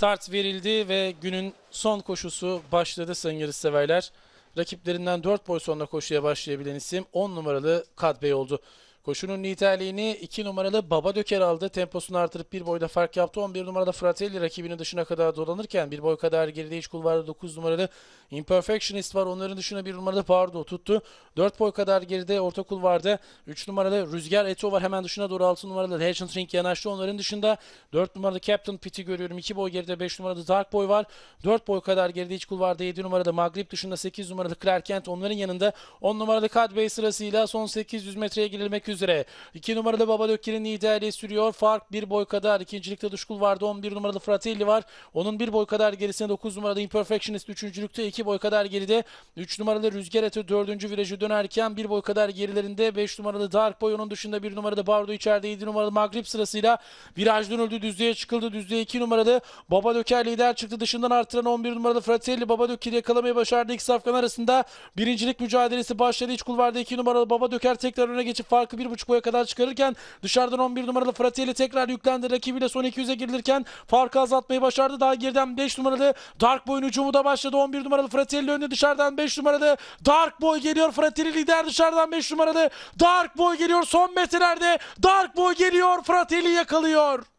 Start verildi ve günün son koşusu başladı sayın yarışseverler. Rakiplerinden 4 boy sonra koşuya başlayabilen isim 10 numaralı Kadbey oldu. Koşunun liderliğini 2 numaralı Baba Döker aldı. Temposunu artırıp bir boyda fark yaptı. 11 numaralı Fratelli rakibinin dışına kadar dolanırken bir boy kadar geride iç kulvarda 9 numaralı Imperfectionist var. Onların dışına bir numaralı Pardo tuttu. 4 boy kadar geride orta kulvarda 3 numaralı Rüzgar Eto var. Hemen dışına doğru 6 numaralı Legend Ring yanaştı. Onların dışında 4 numaralı Captain Pitt'i görüyorum. 2 boy geride 5 numaralı Dark Boy var. 4 boy kadar geride iç kulvarda 7 numaralı Magrib dışında 8 numaralı Clark Kent. Onların yanında 10 numaralı Cadway sırasıyla son 800 metreye girilmek üzere. 2 numaralı Baba Dökker'in liderliği sürüyor. Fark 1 boy kadar. İkincilikte dış kulvarda 11 numaralı Fratelli var. Onun 1 boy kadar gerisinde 9 numaralı Imperfectionist. Üçüncülükte 2 boy kadar geride. 3 numaralı Rüzgar Eti 4. virajı dönerken 1 boy kadar gerilerinde 5 numaralı Dark Boy. Onun dışında 1 numaralı Bardo içeride 7 numaralı Magrib sırasıyla viraj dönüldü. Düzlüğe çıkıldı. Düzlüğe 2 numaralı Baba Döker lider çıktı. Dışından artıran 11 numaralı Fratelli Baba Döker'i yakalamayı başardı. İki safkan arasında birincilik mücadelesi başladı. İç kulvarda 2 numaralı Baba Döker tekrar öne geçip farkı 1.5 boya kadar çıkarırken dışarıdan 11 numaralı Fratelli tekrar yüklendi. Rakibiyle son 200'e girilirken farkı azaltmayı başardı. Daha geriden 5 numaralı Dark Boy'un hücumu da başladı. 11 numaralı Fratelli önde dışarıdan 5 numaralı Dark Boy geliyor. Fratelli lider dışarıdan 5 numaralı Dark Boy geliyor. Son metrelerde Dark Boy geliyor. Fratelli yakalıyor.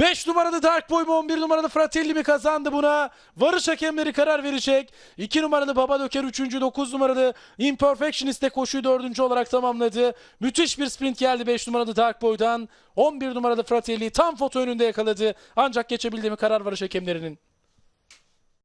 5 numaralı Dark Boy mu 11 numaralı Fratelli mi kazandı buna? Varış hakemleri karar verecek. 2 numaralı Baba Döker 3. 9 numaralı Imperfectionist de koşuyu 4. olarak tamamladı. Müthiş bir sprint geldi 5 numaralı Dark Boy'dan. 11 numaralı Fratelli tam foto önünde yakaladı. Ancak geçebildi mi karar varış hakemlerinin?